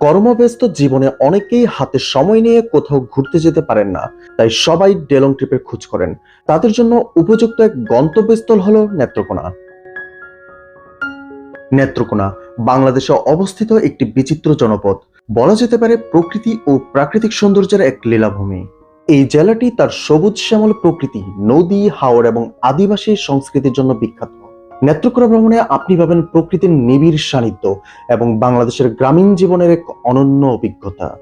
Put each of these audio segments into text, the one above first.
কর্মব্যস্ত জীবনে অনেকেই হাতে সময় নিয়ে কোথাও ঘুরতে যেতে পারেন না, তাই সবাই ডেলং ট্রিপের খোঁজ করেন। তাদের জন্য উপযুক্ত এক গন্তব্যস্থল হলো নেত্রকোনা। নেত্রকোনা, বাংলাদেশে অবস্থিত একটি বিচিত্র জনপদ। বলা যেতে পারে প্রকৃতি ও প্রাকৃতিক সৌন্দর্যের এক লীলাভূমি। এই জেলাটি তার সবুজ শ্যামল প্রকৃতি, নদী হাওড় এবং আদিবাসী সংস্কৃতির জন্য বিখ্যাত। নেত্রকোনা ভ্রমণে আপনি পাবেন প্রকৃতির নিবিড় সান্নিধ্য এবং বাংলাদেশের গ্রামীণ জীবনের এক অনন্য অভিজ্ঞতা।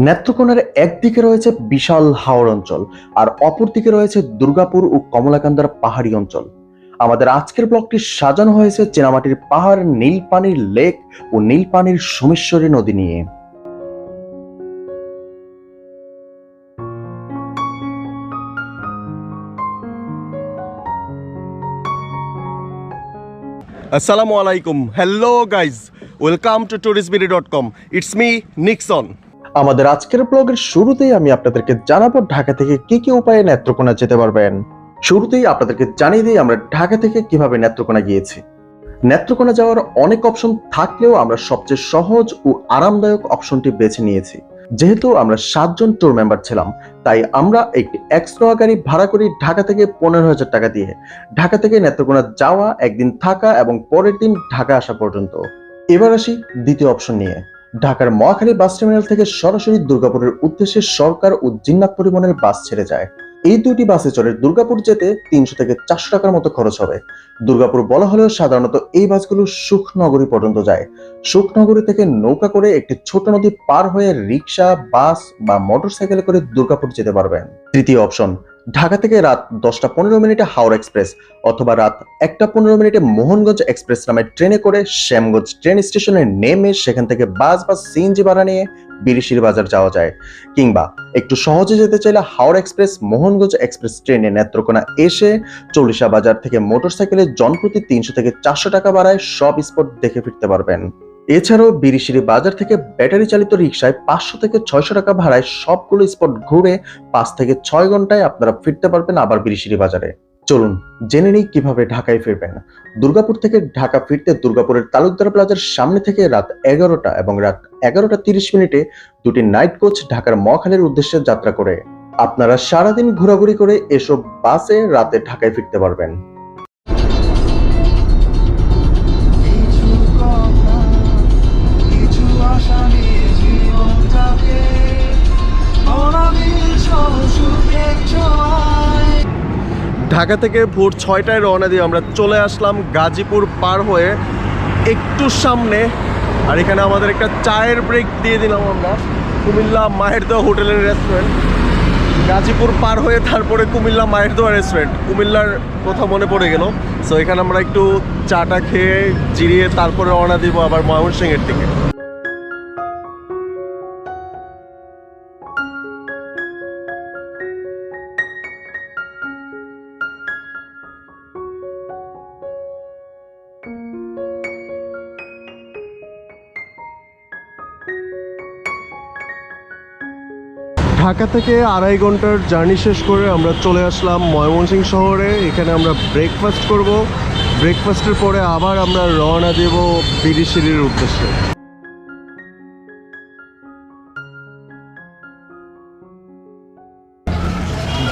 নেত্রকোনার একদিকে রয়েছে বিশাল হাওর অঞ্চল, আর অপরদিকে রয়েছে দুর্গাপুর ও কমলাকান্দার পাহাড়ি অঞ্চল। আমাদের আজকের ব্লগটি সাজানো হয়েছে চেনামাটির পাহাড়, নীলপানির লেক ও নীলপানির সোমেশ্বরী নদী নিয়ে। আসসালামু আলাইকুম hello guys welcome to tourist BD dot com it's me Nixon আমাদের আজকের ব্লগের শুরুতেই আমি আপনাদেরকে জানাব ঢাকা থেকে কি কি উপায়ে নেত্রকোনা যেতে পারবেন। শুরুতেই আপনাদেরকে জানিয়ে দিই আমরা ঢাকা থেকে কীভাবে নেত্রকোনা গিয়েছি। নেত্রকোনা যাওয়ার অনেক অপশন থাকলেও আমরা সবচেয়ে সহজ ও আরামদায়ক অপশনটি বেছে নিয়েছি। যেহেতু আমরা সাতজন ট্যুর মেম্বার ছিলাম, তাই আমরা একটি এক্সট্রা গাড়ি ভাড়া করি ঢাকা থেকে পনেরো হাজার টাকা দিয়ে। ঢাকা থেকে নেত্রকোনা যাওয়া, একদিন থাকা এবং পরের দিন ঢাকা আসা পর্যন্ত। এবার আসি দ্বিতীয় অপশন নিয়ে। ঢাকার মহাখালী বাস টার্মিনাল থেকে সরাসরি দুর্গাপুরের উদ্দেশ্যে সরকার ও জিন্নাত পরিবহনের বাস ছেড়ে যায়। এই দুটি বাসে চড়ে দুর্গাপুর যেতে তিনশো থেকে চারশো টাকার মতো খরচ হবে। দুর্গাপুর বলা হলেও সাধারণত এই বাসগুলো সুখনগরী পর্যন্ত যায়। সুখনগরী থেকে নৌকা করে একটি ছোট নদী পার হয়ে রিক্সা, বাস বা মোটরসাইকেলে করে দুর্গাপুর যেতে পারবেন। তৃতীয় অপশন ঢাকা থেকে রাত দশটা পনেরো মিনিটে হাওড়া এক্সপ্রেস অথবা রাত একটা পনেরো মিনিটে মোহনগঞ্জ এক্সপ্রেস নামে ট্রেনে করে শ্যামগঞ্জ ট্রেন স্টেশনে নেমে সেখান থেকে বাস বা সিএনজি ভাড়া নিয়ে বিরিশির বাজার যাওয়া যায়। কিংবা একটু সহজে যেতে চাইলে হাওড়া এক্সপ্রেস, মোহনগঞ্জ এক্সপ্রেস ট্রেনে নেত্রকোনা এসে চল্লিশা বাজার থেকে মোটরসাইকেলে জনপ্রতি তিনশো থেকে চারশো টাকা বাড়ায় সব স্পট দেখে ফিরতে পারবেন। এছাড়াও বিরিশিরি বাজার থেকে ব্যাটারি চালিত রিক্সায় পাঁচশো থেকে ছয়শো টাকা ভাড়ায় সবগুলো স্পট ঘুরে পাঁচ থেকে ছয় ঘন্টায় আপনারা ফিরতে পারবেন আবার বিরিশিরি বাজারে। চলুন, জেনে নিই কীভাবে ঢাকায় ফিরবেন। দুর্গাপুর থেকে ঢাকা ফিরতে দুর্গাপুরের তালুকদার প্লাজার সামনে থেকে রাত এগারোটা এবং রাত এগারোটা তিরিশ মিনিটে দুটি নাইট কোচ ঢাকার মহাখালীর উদ্দেশ্যে যাত্রা করে। আপনারা সারাদিন ঘোরাঘুরি করে এসব বাসে রাতে ঢাকায় ফিরতে পারবেন। ঢাকা থেকে ভোর ছয়টায় রওনা দিয়ে আমরা চলে আসলাম গাজীপুর পার হয়ে একটু সামনে। আর এখানে আমাদের একটা চায়ের ব্রেক দিয়ে দিলাম আমরা। কুমিল্লা মায়ের দেওয়া হোটেলের রেস্টুরেন্ট গাজীপুর পার হয়ে তারপরে কুমিল্লা মায়ের দেওয়া রেস্টুরেন্ট কুমিল্লার কথা মনে পড়ে গেল। সো এখানে আমরা একটু চাটা খেয়ে, জিরিয়ে তারপরে রওনা দিব আবার ময়মনসিংহের দিকে। ঢাকা থেকে আড়াই ঘণ্টার জার্নি শেষ করে আমরা চলে আসলাম ময়মনসিংহ শহরে। এখানে আমরা ব্রেকফাস্ট করব। ব্রেকফাস্টের পরে আবার আমরা রওনা দেব বিরিশিরির উদ্দেশ্যে।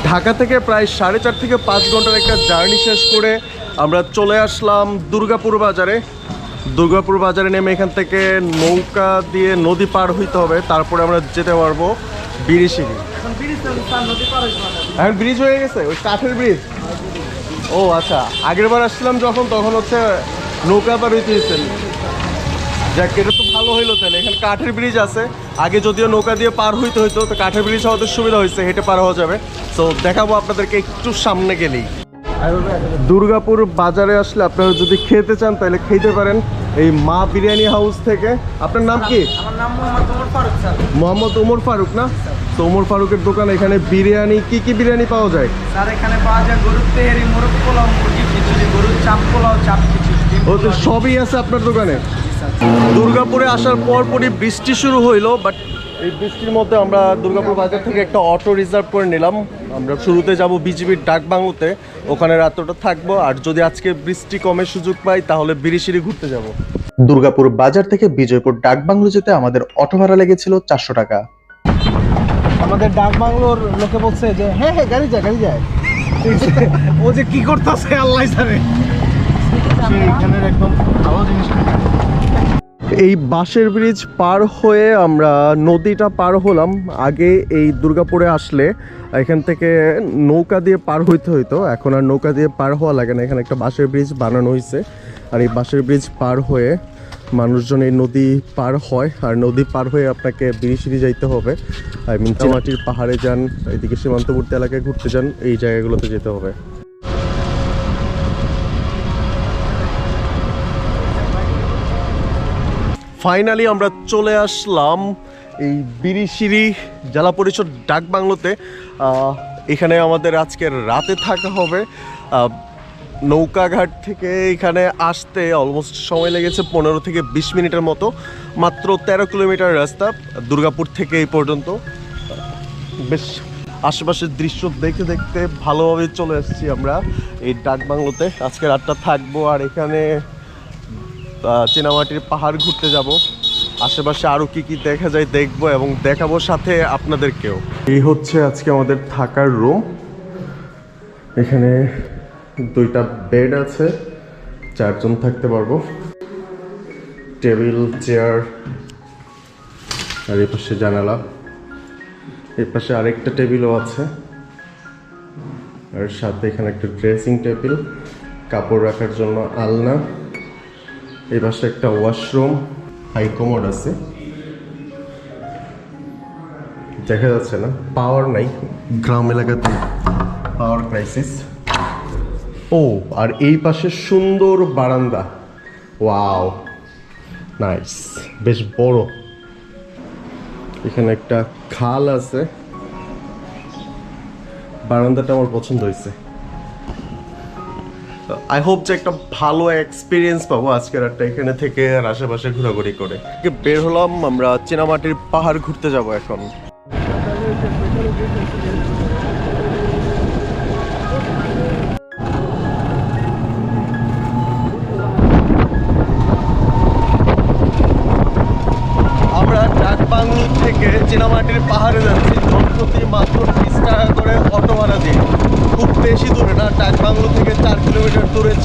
ঢাকা থেকে প্রায় সাড়ে চার থেকে পাঁচ ঘণ্টার একটা জার্নি শেষ করে আমরা চলে আসলাম দুর্গাপুর বাজারে। দুর্গাপুর বাজারে নেমে এখান থেকে নৌকা দিয়ে নদী পার হইতে হবে তারপরে আমরা যেতে পারব বিরিশিরি এখন ব্রিজ হয়ে গেছে ওই কাঠের ব্রিজ। ও আচ্ছা। আগের বার আসছিলাম যখন তখন হচ্ছে নৌকা পার হইতে হয়েছেন যাক এটা তো ভালো হইল তাহলে। এখানে কাঠের ব্রিজ আছে। আগে যদিও নৌকা দিয়ে পার হইতে হইতো তো কাঠের ব্রিজ হওয়াতে সুবিধা হয়েছে হেঁটে পার হওয়া যাবে। তো দেখাবো আপনাদেরকে একটু সামনে গেলেই। দুর্গাপুর বাজারে আসলে আপনারা যদি খেতে চান তাহলে খেতে পারেন। এই মা বিরিয়ানি হাউস থেকে। আপনার নাম কি? আমার নাম মোহাম্মদ ওমর ফারুক মোহাম্মদ ওমর ফারুক না? তোমর ফারুকের দোকান এখানে বিরিয়ানি কি কি বিরিয়ানি পাওয়া যায়? স্যার এখানে পাওয়া যায় গরুর তেহারি মোরগ পোলাও মুরগি খিচুড়ি গরুর চাপ পোলাও চাপ খিচুড়ি ও তো সবই আছে আপনার দোকানে? দুর্গাপুরে আসার পরপরই বৃষ্টি শুরু হইল বাট এই বৃষ্টির মধ্যে আমরা দুর্গাপুর বাজার থেকে একটা অটো রিজার্ভ করে নিলাম। আমরা শুরুতে যাব বিজিবির ডাক বাংলোতে ওখানে রাত্রটা থাকব। আর যদি আজকে বৃষ্টি কমে সুযোগ পাই তাহলে বিরিশিরি ঘুরতে যাব। দুর্গাপুর বাজার থেকে বিজয়পুর ডাকবাংলো যেতে আমাদের অটো ভাড়া লেগেছিল চারশো টাকা। আমাদের ডাক বাংলোর লোকে বলছে যে হ্যাঁ হ্যাঁ গাড়ি যায় গাড়ি যায় ও যে কি করতেছে আল্লাহ জানে। এখানের একদম ভালো জিনিস। এই বাঁশের ব্রিজ পার হয়ে আমরা নদীটা পার হলাম। আগে এই দুর্গাপুরে আসলে এখান থেকে নৌকা দিয়ে পার হইতে হইতো। এখন আর নৌকা দিয়ে পার হওয়া লাগে না। এখানে একটা বাঁশের ব্রিজ বানানো হয়েছে আর এই বাঁশের ব্রিজ পার হয়ে মানুষজন এই নদী পার হয়। আর নদী পার হয়ে আপনাকে বিরিশিরি যাইতে হবে। আই মিন চিনামাটির পাহাড়ে যান এদিকে সীমান্তবর্তী এলাকায় ঘুরতে যান এই জায়গাগুলোতে যেতে হবে। ফাইনালি আমরা চলে আসলাম এই বিরিশিরি জেলা পরিষদ ডাক বাংলোতে। এখানে আমাদের আজকের রাতে থাকা হবে। নৌকাঘাট থেকে এখানে আসতে অলমোস্ট সময় লেগেছে পনেরো থেকে বিশ মিনিটের মতো, মাত্র তেরো কিলোমিটার রাস্তা দুর্গাপুর থেকে এই পর্যন্ত। বেশ আশেপাশের দৃশ্য দেখতে দেখতে ভালোভাবে চলে এসেছি আমরা এই ডাক বাংলোতে। আজকে রাতটা থাকব আর এখানে চীনামাটির পাহাড় ঘুরতে যাব। আশেপাশে আরও কি কি দেখা যায় দেখব এবং দেখাবো সাথে আপনাদেরকেও। এই হচ্ছে আজকে আমাদের থাকার রুম এখানে দুইটা বেড আছে, চারজন থাকতে পারব। টেবিল চেয়ার আর এই পাশে জানালা। এই পাশে আরেকটা টেবিলও আছে। আর সাথে এখানে একটা ড্রেসিং টেবিল কাপড় রাখার জন্য আলনা। এই পাশে একটা ওয়াশরুম, হাই কমোড আছে। দেখা যাচ্ছে না, পাওয়ার নাই, গ্রাম এলাকাতে পাওয়ার ক্রাইসিস। ও, আর এই পাশে সুন্দর বারান্দা। ওয়াও, নাইস, বেশ বড়। এখানে একটা খাল আছে। বারান্দাটা আমার পছন্দ হয়েছে। আই হোপ যে একটা ভালো এক্সপিরিয়েন্স পাবো আজকের একটা এখানে থেকে আর আশেপাশে ঘোরাঘুরি করে। বের হলাম, আমরা চেনামাটির পাহাড় ঘুরতে যাব এখন।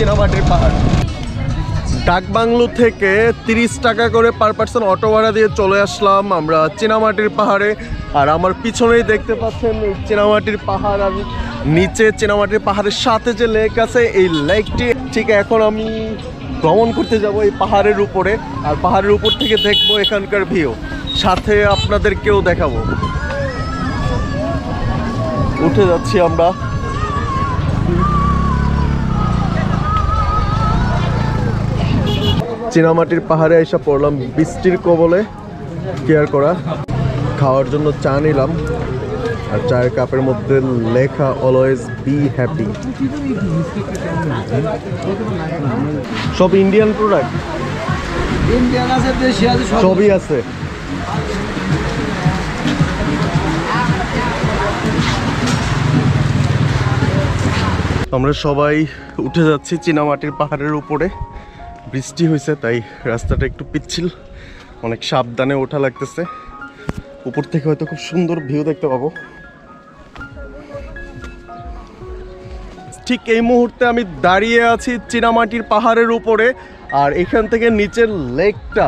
চীনামাটির পাহাড়। ডাকবাংলো থেকে তিরিশ টাকা করে পার পার্সন অটো ভাড়া দিয়ে চলে আসলাম আমরা চীনামাটির পাহাড়ে। আর আমার পিছনেই দেখতে পাচ্ছেন চীনামাটির পাহাড় আর নিচে চীনামাটির পাহাড়ের সাথে যে লেক আছে, এই লেকটি ঠিক এখন আমি ভ্রমণ করতে যাব এই পাহাড়ের উপরে। আর পাহাড়ের উপর থেকে দেখব এখানকার ভিউ সাথে আপনাদেরকেও দেখাবো। উঠে যাচ্ছি আমরা। চীনামাটির পাহাড়ে এসে পড়লাম বৃষ্টির কবলে। কেয়ার করা। খাওয়ার জন্য চা নিলাম। আর চায়ের কাপের মধ্যে লেখা অলওয়েজ বি হ্যাপি সব ইন্ডিয়ান প্রোডাক্ট ইন্ডিয়ান আছে দেশি আছে সবই আছে। আমরা সবাই উঠে যাচ্ছি চীনামাটির পাহাড়ের উপরে। বৃষ্টি হয়েছে, তাই রাস্তাটা একটু পিচ্ছিল। অনেক সাবধানে ওঠা লাগতেছে। উপর থেকে হয়তো খুব সুন্দর ভিউ দেখতে পাবো। ঠিক এই মুহূর্তে আমি দাঁড়িয়ে আছি চীনামাটির পাহাড়ের উপরে, আর এখান থেকে নিচের লেকটা,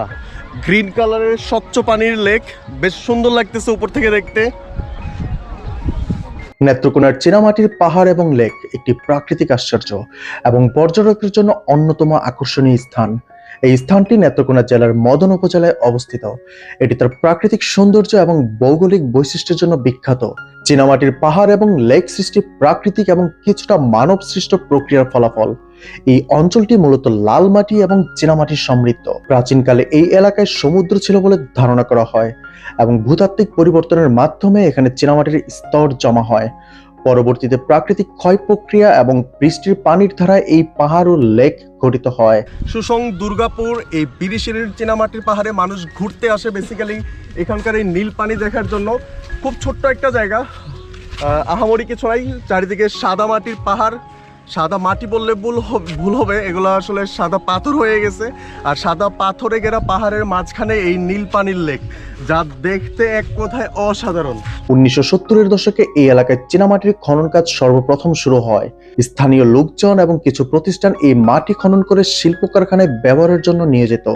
গ্রিন কালারের স্বচ্ছ পানির লেক। বেশ সুন্দর লাগতেছে উপর থেকে দেখতে। নেত্রকোনার চীনামাটির পাহাড় এবং লেক একটি প্রাকৃতিক আশ্চর্য এবং পর্যটকদের জন্য অন্যতম আকর্ষণীয় স্থান। এই স্থানটি নেত্রকোনা জেলার মদন উপজেলায় অবস্থিত। এটি তার প্রাকৃতিক সৌন্দর্য এবং ভৌগোলিক বৈশিষ্ট্যের জন্য বিখ্যাত। চীনামাটির পাহাড় এবং লেক সৃষ্টি প্রাকৃতিক এবং কিছুটা মানব সৃষ্ট প্রক্রিয়ার ফলাফল। এই অঞ্চলটি মূলত লাল মাটি এবং চীনামাটির সমৃদ্ধ। প্রাচীনকালে এই এলাকায় সমুদ্র ছিল বলে ধারণা করা হয় এবং ভূতাত্ত্বিক পরিবর্তনের মাধ্যমে এখানে চীনামাটির স্তর জমা হয়। পরবর্তীতে প্রাকৃতিক ক্ষয় প্রক্রিয়া এবং বৃষ্টির পানির ধারায় এই পাহাড় ও লেক গঠিত হয়। সুসং দুর্গাপুর এই বিরিশিরির চীনামাটির পাহাড়ে মানুষ ঘুরতে আসে বেসিক্যালি এখানকার এই নীল পানি দেখার জন্য। খুব ছোট্ট একটা জায়গা। আহ, আহামরি কিছু নাই চারিদিকে সাদা মাটির পাহাড়। সাদা মাটি বললে ভুল ভুল হবে, এগুলো আসলে সাদা পাথর হয়ে গেছে। আর সাদা পাথরে ঘেরা পাহাড়ের মাঝখানে এই নীল পানির লেক, যা দেখতে এক কথায় অসাধারণ। উনিশশো সত্তরের দশকে এই এলাকায় চীনামাটির খনন কাজ সর্বপ্রথম শুরু হয়। স্থানীয় লোকজন এবং কিছু প্রতিষ্ঠান এই মাটি খনন করে শিল্প কারখানায় ব্যবহারের জন্য নিয়ে যেত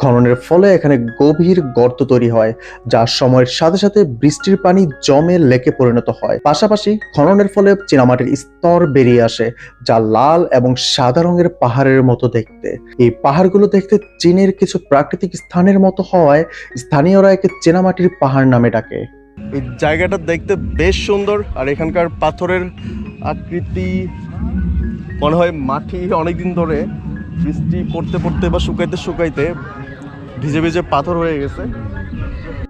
খননের ফলে এখানে গভীর গর্ত তৈরি হয়, যা সময়ের সাথে সাথে বৃষ্টির পানি জমে লেকে পরিণত হয়। পাশাপাশি খননের ফলে চীনামাটির স্তর বেরিয়ে আসে, যা লাল এবং সাদা রঙের পাহাড়ের মতো দেখতে। এই পাহাড়গুলো দেখতে চীনের কিছু প্রাকৃতিক স্থানের মতো হওয়ায় স্থানীয়রা একে চেনামাটির পাহাড় নামে ডাকে। এই জায়গাটা দেখতে বেশ সুন্দর, আর এখানকার পাথরের আকৃতি মনে হয় মাটি অনেকদিন ধরে বৃষ্টি পড়তে পড়তে বা শুকাইতে শুকাইতে ভিজে ভিজে পাথর হয়ে গেছে।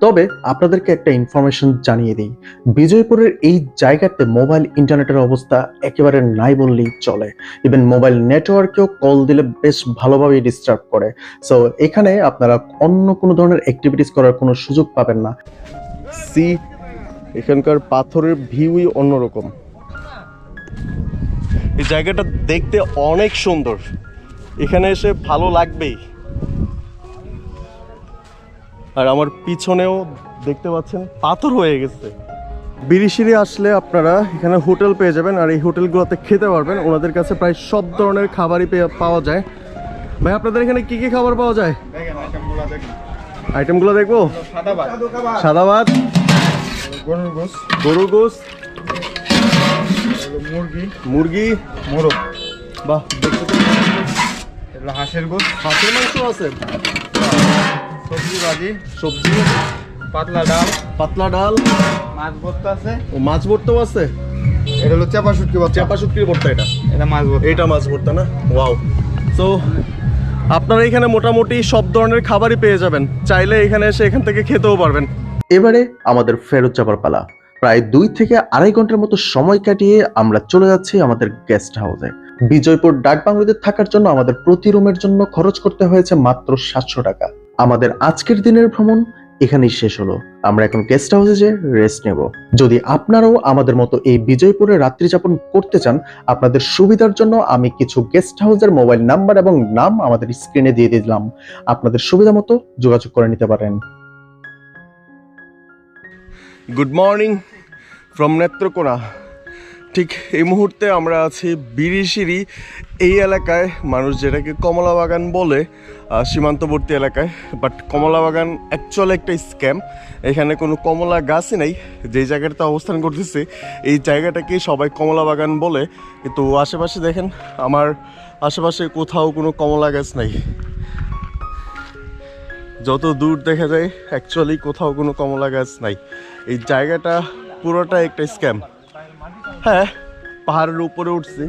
তবে আপনাদেরকে একটা ইনফরমেশন জানিয়ে দিই। বিজয়পুরের এই জায়গাতে মোবাইল ইন্টারনেটের অবস্থা একেবারে নাই বললেই চলে। ইভেন মোবাইল নেটওয়ার্কেও কল দিলে বেশ ভালোভাবেই ডিস্টার্ব করে। সো এখানে আপনারা অন্য কোনো ধরনের অ্যাক্টিভিটিস করার কোনো সুযোগ পাবেন না। সি এখানকার পাথরের ভিউই অন্যরকম। এই জায়গাটা দেখতে অনেক সুন্দর। এখানে এসে ভালো লাগবেই। আর আমার পিছনেও দেখতে পাচ্ছেন পাথর হয়ে গেছে। বিরিশিরি আসলে আপনারা এখানে হোটেল পেয়ে যাবেন আর এই হোটেলগুলোতে খেতে পারবেন। ওনাদের কাছে প্রায় সব ধরনের খাবারই পেয়ে- পাওয়া যায়। ভাই আপনাদের এখানে কি কি খাবার পাওয়া যায়? আইটেমগুলো দেখব? সাদা ভাত। গরুর গোস গরুর গোস মুরগি। মুরগি। মোরগ। বাহ দেখতে হাঁসের গোস হাঁসের মাংস আছে। সবজি ভাজি। সবজি। পাতলা ডাল। পাতলা ডাল। মাছ ভর্তা আছে। ও মাছ ভর্তাও আছে? এটা হলো চাপা শুটকি বাচ্চা চাপা শুটকির ভর্তা এটা? এটা মাছ ভর্তা। এটা মাছ ভর্তা না? ওয়াও। সো আপনারা এখানে মোটামুটি সব ধরনের খাবারই পেয়ে যাবেন। চাইলে এখানে এসে এখান থেকে খেতেও পারবেন। এবারে আমাদের ফেরত যাবার পালা। প্রায় দুই থেকে আড়াই ঘণ্টার মতো সময় কাটিয়ে আমরা চলে যাচ্ছি আমাদের গেস্ট হাউসে বিজয়পুর ডাক বাংলোতে থাকার জন্য আমাদের প্রতি রুমের জন্য খরচ করতে হয়েছে মাত্র সাতশো টাকা। আমাদের আজকের দিনের ভ্রমণ এখানেই শেষ হলো। আমরা এখন গেস্ট হাউসে যে রেস্ট নেব। যদি আপনারাও আমাদের মতো এই বিজয়পুরে রাত্রি যাপন করতে চান, আপনাদের সুবিধার জন্য আমি কিছু গেস্ট হাউসের মোবাইল নাম্বার এবং নাম আমাদের স্ক্রিনে দিয়ে দিলাম। আপনাদের সুবিধা মতো যোগাযোগ করে নিতে পারেন। Good morning from Netrokona. ঠিক এই মুহূর্তে আমরা আছি বিরিশিরি এই এলাকায়, মানুষ যেটাকে কমলা বাগান বলে সীমান্তবর্তী এলাকায়। বাট কমলা বাগান অ্যাকচুয়ালি একটা স্ক্যাম এখানে কোনো কমলা গাছই নেই। যেই জায়গাটাতে অবস্থান করতেছে, এই জায়গাটাকে সবাই কমলা বাগান বলে। কিন্তু আশেপাশে দেখেন, আমার আশেপাশে কোথাও কোনো কমলা গাছ নাই। যত দূর দেখা যায় অ্যাকচুয়ালি কোথাও কোনো কমলা গাছ নাই। এই জায়গাটা পুরোটা একটা স্ক্যাম হ্যাঁ পাহাড়ের উপরে উঠছি।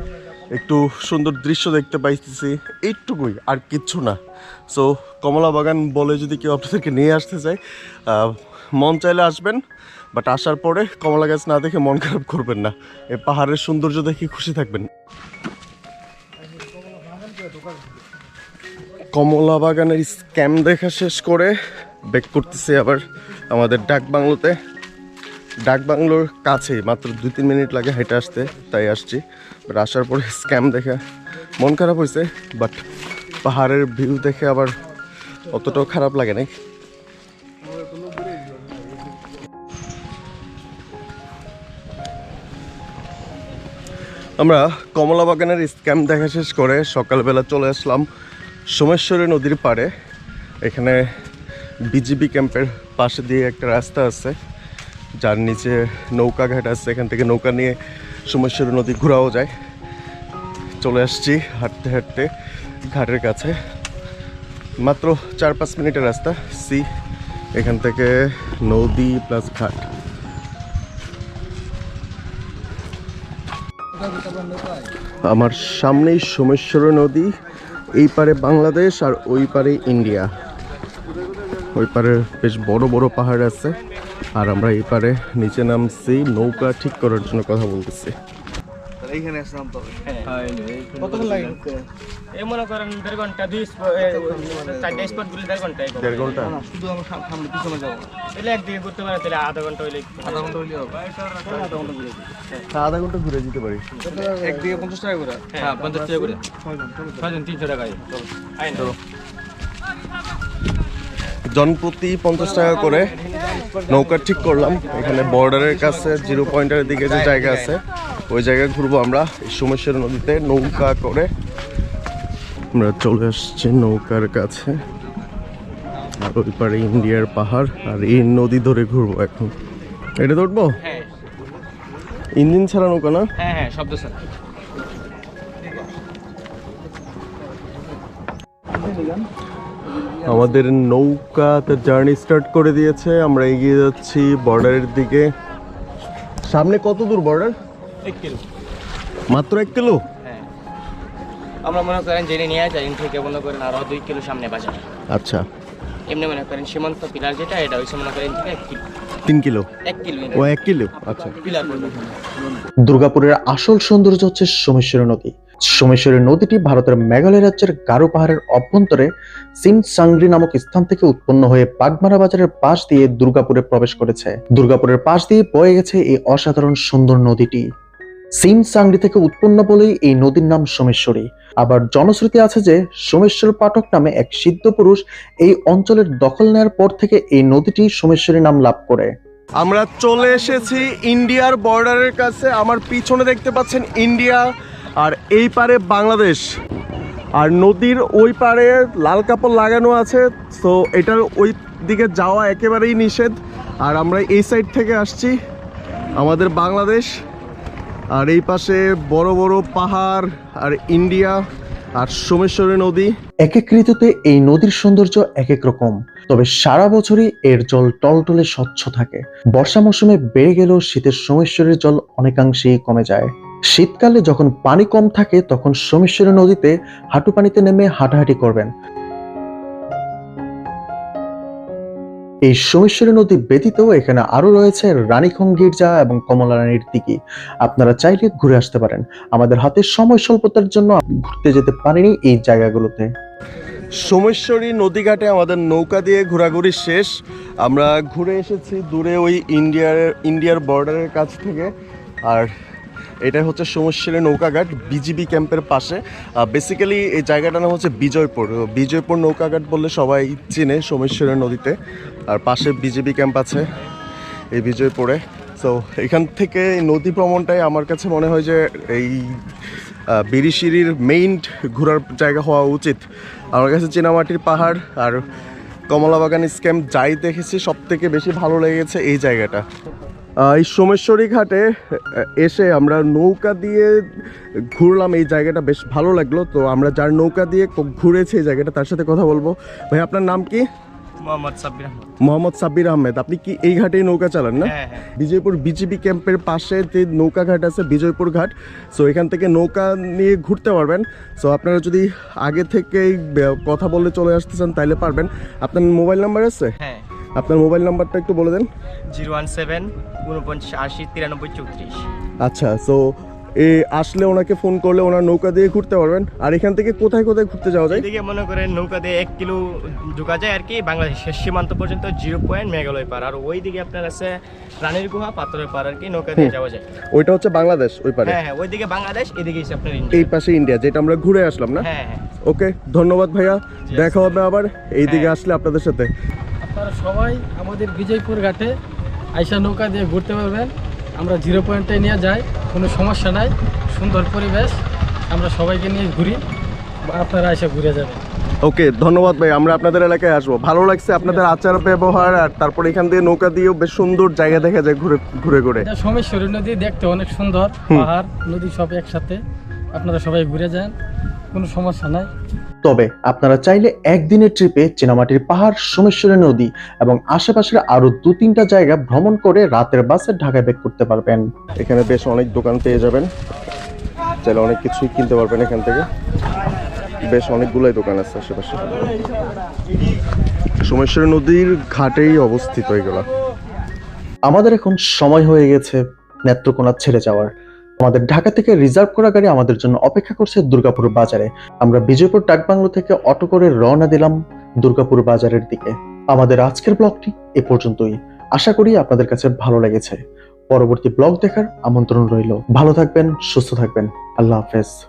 একটু সুন্দর দৃশ্য দেখতে পাইতেছি। এইটুকুই, আর কিচ্ছু না। সো কমলা বাগান বলে যদি কেউ আপনাদেরকে নিয়ে আসতে চায় মন চাইলে আসবেন বাট আসার পরে কমলা গাছ না দেখে মন খারাপ করবেন না। এই পাহাড়ের সৌন্দর্য দেখে খুশি থাকবেন। কমলা বাগানের স্ক্যাম দেখা শেষ করে ব্যাক করতেছি আবার আমাদের ডাক বাংলোতে ডাক বাংলোর কাছেই মাত্র দুই তিন মিনিট লাগে হেঁটে আসতে, তাই আসছি। বাট আসার পরে স্ক্যাম দেখে মন খারাপ হয়েছে বাট পাহাড়ের ভিউ দেখে আবার অতটাও খারাপ লাগে নাই। আমরা কমলা বাগানের স্ক্যাম দেখা শেষ করে সকালবেলা চলে আসলাম সোমেশ্বরী নদীর পাড়ে। এখানে বিজিবি ক্যাম্পের পাশে দিয়ে একটা রাস্তা আছে। যার নিচে নৌকা ঘাট আছে এখান থেকে নৌকা নিয়ে সোমেশ্বরী নদী ঘোরাও যায়। চলে আসছি হাঁটতে হাঁটতে ঘাটের কাছে। মাত্র চার পাঁচ মিনিটের রাস্তা, সি এখান থেকে নদী প্লাস ঘাট। আমার সামনেই সোমেশ্বরী নদী, এই পারে বাংলাদেশ আর ওই পারে ইন্ডিয়া। ওই পারে বেশ বড় বড় পাহাড় আছে। আর আমরা এই পারে নিচে নামছি নৌকা ঠিক করার জন্য কথা বলতেছি। এইখানে আসলাম তবে কতক্ষণ লাগে? এই মনে করেন দেড় ঘণ্টা দুই চারটে স্পট গুলি দেড় ঘণ্টা দেড় ঘণ্টা? শুধু আমরা সামনে পিছনে যাব। তাহলে একদিকে ঘুরতে পারে তাহলে আধা ঘণ্টা হইলে আধা ঘণ্টা হইলে হবে। আধা ঘণ্টা ঘুরে যেতে পারি। একদিকে পঞ্চাশ টাকা করে? হ্যাঁ পঞ্চাশ টাকা করে। ছয়জন তিনশো টাকায় আইন জনপ্রতি পঞ্চাশ টাকা করে। নৌকা ঠিক করলাম। এখানে বর্ডারের কাছে জিরো পয়েন্টের দিকে যে জায়গা আছে ওই জায়গায় ঘুরবো আমরা। এই সোমেশ্বর নদীতে নৌকা করে আমরা চলে আসছি নৌকার কাছে। আর ওই পারে ইন্ডিয়ার পাহাড় আর এই নদী ধরে ঘুরবো এখন। এটা ধরবো? হ্যাঁ। ইঞ্জিন ছাড়া নৌকা না? হ্যাঁ হ্যাঁ শব্দ স্যার আমাদের নৌকাতে জার্নি স্টার্ট করে দিয়েছে আমরা এগিয়ে যাচ্ছি বর্ডারের দিকে। সামনে কত দূর বর্ডার? এক কিলো। মাত্র এক কিলো? হ্যাঁ। আমরা মনে করেন জেনে নিয়ে যাই থেকে মনে করেন আরও দুই কিলো সামনে বাজার। আচ্ছা। এমনি মনে করেন সীমান্ত পিলার যেটা এটা হইছে মনে করেন এক কিলো। তিন কিলো? এক কিলো ও এক কিলো? আচ্ছা। পিলার দুর্গাপুরের আসল সৌন্দর্য হচ্ছে সোমেশ্বরী নদী। সোমেশ্বরী নদীটি ভারতের মেঘালয় রাজ্যের গারো পাহাড়ের অভ্যন্তরে সিম সাংরি নামক স্থান থেকে উৎপন্ন হয়ে বাগমারা বাজারের পাশ দিয়ে দুর্গাপুরে প্রবেশ করেছে। দুর্গাপুরের পাশ দিয়ে বয়ে গেছে এই অসাধারণ সুন্দর নদীটি। সিম সাংরি থেকে উৎপন্ন বলেই এই নদীর নাম সোমেশ্বরী। আবার জনশ্রুতি আছে যে, সোমেশ্বর পাঠক নামে এক সিদ্ধ পুরুষ এই অঞ্চলের দখল নেওয়ার পর থেকে এই নদীটি সোমেশ্বরী নাম লাভ করে। আমরা চলে এসেছি ইন্ডিয়ার বর্ডারের কাছে। আমার পিছনে দেখতে পাচ্ছেন ইন্ডিয়া আর এই পারে বাংলাদেশ। আর নদীর ওই পারে লাল কাপড় লাগানো আছে, তো এটার ওই দিকে যাওয়া একেবারেই নিষেধ। আর আমরা এই সাইড থেকে আসছি, আমাদের বাংলাদেশ। আর এই পাশে বড় বড় পাহাড় আর ইন্ডিয়া আর সোমেশ্বরী নদী। এক এক ঋতুতে এই নদীর সৌন্দর্য এক এক রকম, তবে সারা বছরই এর জল টলটলে স্বচ্ছ থাকে। বর্ষা মৌসুমে বেড়ে গেলেও শীতের সোমেশ্বরের জল অনেকাংশেই কমে যায়। শীতকালে যখন পানি কম থাকে, তখন সোমেশ্বরী নদীতে হাঁটু পানিতে নেমে হাঁটাহাঁটি করবেন। এই সোমেশ্বরী নদী ব্যতীত এখানে আরও রয়েছে রানীখং গির্জা এবং কমলা রানীর দিকে আপনারা চাইলে ঘুরে আসতে পারেন। আমাদের হাতে সময় স্বল্পতার জন্য ঘুরতে যেতে পারিনি এই জায়গাগুলোতে। সোমেশ্বরী নদীঘাটে আমাদের নৌকা দিয়ে ঘোরাঘুরি শেষ। আমরা ঘুরে এসেছি দূরে ওই ইন্ডিয়ার ইন্ডিয়ার বর্ডারের কাছ থেকে। আর এটা হচ্ছে সোমেশ্বরী নৌকাঘাট, বিজিবি ক্যাম্পের পাশে। বেসিক্যালি এই জায়গাটার নাম হচ্ছে বিজয়পুর। বিজয়পুর নৌকাঘাট বললে সবাই চেনে সোমেশ্বরী নদীতে। আর পাশে বিজিবি ক্যাম্প আছে এই বিজয়পুরে। সো এখান থেকে নদী ভ্রমণটাই আমার কাছে মনে হয় যে এই বিরিশিরির মেইন ঘোরার জায়গা হওয়া উচিত। আমার কাছে চীনামাটির পাহাড় আর কমলাবাগান স্ক্যাম্প যাই দেখেছি সব থেকে বেশি ভালো লেগেছে এই জায়গাটা। এই সোমেশ্বরী ঘাটে এসে আমরা নৌকা দিয়ে ঘুরলাম। এই জায়গাটা বেশ ভালো লাগল। তো আমরা যার নৌকা দিয়ে ঘুরেছি এই জায়গাটা তার সাথে কথা বলব। ভাই আপনার নাম কি? মোহাম্মদ সাব্বির আহমদ। মোহাম্মদ সাব্বির আহমেদ। আপনি কি এই ঘাটেই নৌকা চালান না? হ্যাঁ হ্যাঁ। বিজয়পুর বিজিবি ক্যাম্পের পাশে যে নৌকা ঘাট আছে বিজয়পুর ঘাট সো এখান থেকে নৌকা নিয়ে ঘুরতে পারবেন। সো আপনারা যদি আগে থেকেই কথা বলে চলে আসতে চান তাহলে পারবেন। আপনার মোবাইল নাম্বার আছে? হ্যাঁ। আপনার মোবাইল নাম্বারটা একটু বলে দেন। জিরো ওয়ান সেভেন উনপঞ্চাশ আশি তিরানব্বই চৌত্রিশ। আচ্ছা সো এ আসলে ওনাকে ফোন করলে ওনার নৌকা দিয়ে ঘুরতে পারবেন। আর এখান থেকে কোথায় কোথায় ঘুরতে যাওয়া যায়? এদিকে মনে করেন নৌকা দিয়ে এক কিলো ঢুকা যায় আর কি বাংলাদেশের সীমান্ত পর্যন্ত জিরো পয়েন্ট মেঘালয় পার। আর ওই দিকে আপনার আছে রানীর গুহা পাথরের পার আর কি নৌকা দিয়ে যাওয়া যায়। ওইটা হচ্ছে বাংলাদেশ ওই পারে। হ্যাঁ হ্যাঁ ওইদিকে বাংলাদেশ এদিকে আপনার এই পাশে ইন্ডিয়া যেটা আমরা ঘুরে আসলাম না? হ্যাঁ হ্যাঁ। ওকে ধন্যবাদ ভাইয়া। দেখা হবে আবার। এইদিকে আসলে আপনাদের সাথে। আপনারা সবাই আমাদের বিজয়পুর ঘাটে আইসা নৌকা দিয়ে ঘুরতে পারবেন। আমরা জিরো পয়েন্টে নিয়ে যাই কোনো সমস্যা নাই সুন্দর পরিবেশ। আমরা সবাইকে নিয়ে ঘুরি বা আপনারা এসে ঘুরে যাবেন। ওকে ধন্যবাদ ভাই আমরা আপনাদের এলাকায় আসব। ভালো লাগছে আপনাদের আচার ব্যবহার আর তারপর এখান দিয়ে নৌকা দিয়েও বেশ সুন্দর জায়গা দেখা যায় ঘুরে ঘুরে ঘুরে। এটা সোমেশ্বরী নদী দেখতে অনেক সুন্দর পাহাড় নদী সব একসাথে। আপনারা সবাই ঘুরে যান কোনো সমস্যা নাই। তবে আপনারা চাইলে একদিনের ট্রিপে চীনামাটির পাহাড় সোমেশ্বরী নদী এবং আশেপাশের আরও দু তিনটা জায়গা ভ্রমণ করে রাতের বাসে ঢাকায় ব্যাক করতে পারবেন। এখানে বেশ অনেক দোকান পেয়ে যাবেন। চাইলে অনেক কিছুই কিনতে পারবেন এখান থেকে। বেশ অনেকগুলোই দোকান আছে আশেপাশে। সোমেশ্বরী নদীর ঘাটেই অবস্থিত এগুলা। আমাদের এখন সময় হয়ে গেছে নেত্রকোনা ছেড়ে যাওয়ার। আমাদের ঢাকা থেকে রিজার্ভ করা গাড়ি আমাদের জন্য অপেক্ষা করছে দুর্গাপুর বাজারে। আমরা বিজয়পুর ডাকবাংলো থেকে অটো করে রওনা দিলাম দুর্গাপুর বাজারের দিকে। আমাদের আজকের ব্লগটি এ পর্যন্তই। আশা করি আপনাদের কাছে ভালো লেগেছে। পরবর্তী ব্লগ দেখার আমন্ত্রণ রইল। ভালো থাকবেন, সুস্থ থাকবেন। আল্লাহ হাফেজ।